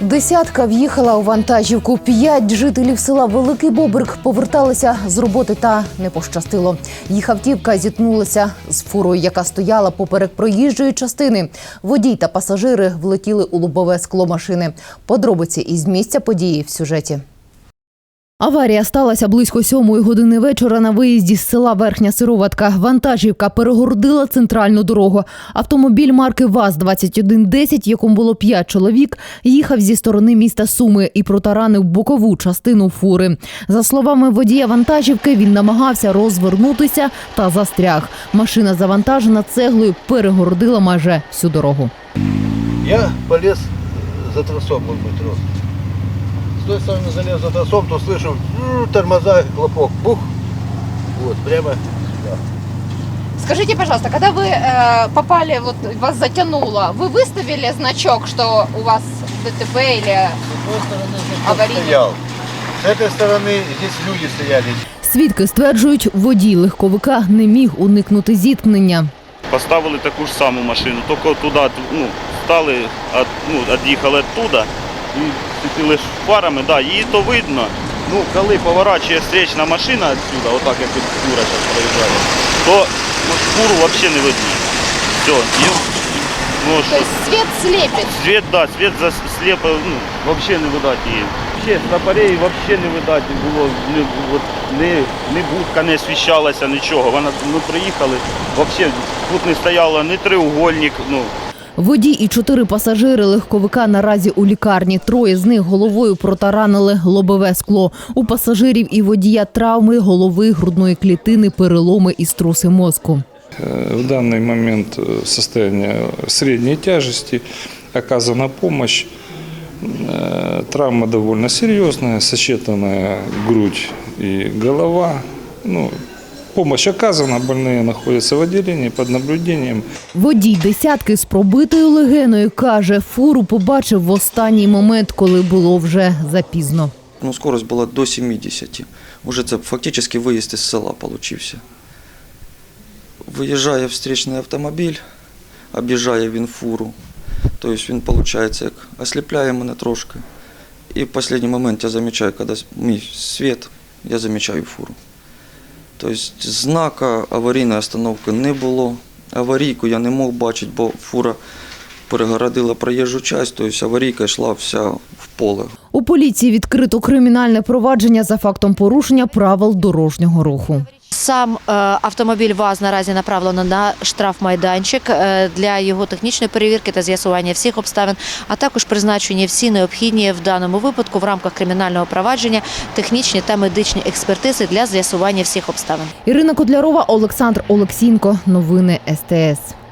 Десятка в'їхала у вантажівку. П'ять жителів села Великий Бобрик поверталися з роботи та не пощастило. Їх автівка зіткнулася з фурою, яка стояла поперек проїжджої частини. Водій та пасажири влетіли у лобове скло машини. Подробиці із місця події в сюжеті. Аварія сталася близько сьомої години вечора на виїзді з села Верхня Сироватка. Вантажівка перегородила центральну дорогу. Автомобіль марки ВАЗ-2110, в якому було п'ять чоловік, їхав зі сторони міста Суми і протаранив бокову частину фури. За словами водія вантажівки, він намагався розвернутися та застряг. Машина завантажена цеглою перегородила майже всю дорогу. Я полез за тросом в метро. С той стороны залез за тросом, то слышу м, тормоза, хлопок, бух. Вот, прямо сюда. Скажите, пожалуйста, когда вы э, попали, вот вас затянуло, вы выставили значок, что у вас ДТП или... С той стороны здесь Аварийный. стоял. С этой стороны здесь люди стояли. Свідки стверджують, водій легковика не міг уникнути зіткнення. Поставили таку ж саму машину, тільки туди ну, стали, от, ну, від'їхали оттуда і світили ж фарами, да, її то видно. Ну, коли поворачує встречна машина відсюди, отак як от фура зараз проїжджає, то ну, фуру взагалі не видно. Все, і, ну, То есть свет слепит. світ, да, світ засліпив, ну, взагалі не видать її. Ще з апареї взагалі не видать було, не, от, не, не будка не освіщалася, нічого. Вона, ми приїхали, взагалі тут не стояло ні треугольник, ну, Водій і чотири пасажири легковика наразі у лікарні. Троє з них головою протаранили лобове скло. У пасажирів і водія травми голови, грудної клітини, переломи і струси мозку. Э, В данный момент э, состояние средней тяжести, оказана помощь. Э, Травма довольно серьезная, сочетанная грудь и голова. Ну, помощь оказана, больные находятся в отделении под наблюдением. Водій десятки з пробитою легеною каже, фуру побачив в останній момент, коли було вже запізно. Ну, скорость була до 70. Уже це фактично виїзд із села получився. Виїжджає встречний автомобіль, об'їжджає він фуру. Тобто він, виходить, як осліпляє мене трошки. І в останній момент я замічаю, коли мій світ, я замічаю фуру. Тобто знака аварійної остановки не було. Аварійку я не мог бачити, бо фура перегородила проїжджу частину, тобто аварійка йшла вся в поле. У поліції відкрито кримінальне провадження за фактом порушення правил дорожнього руху. Сам е, автомобіль ВАЗ наразі направлено на штрафмайданчик е, для його технічної перевірки та з'ясування всіх обставин, а також призначені всі необхідні в даному випадку в рамках кримінального провадження технічні та медичні експертизи для з'ясування всіх обставин. Ірина Кудлярова, Олександр Олексінко. Новини СТС.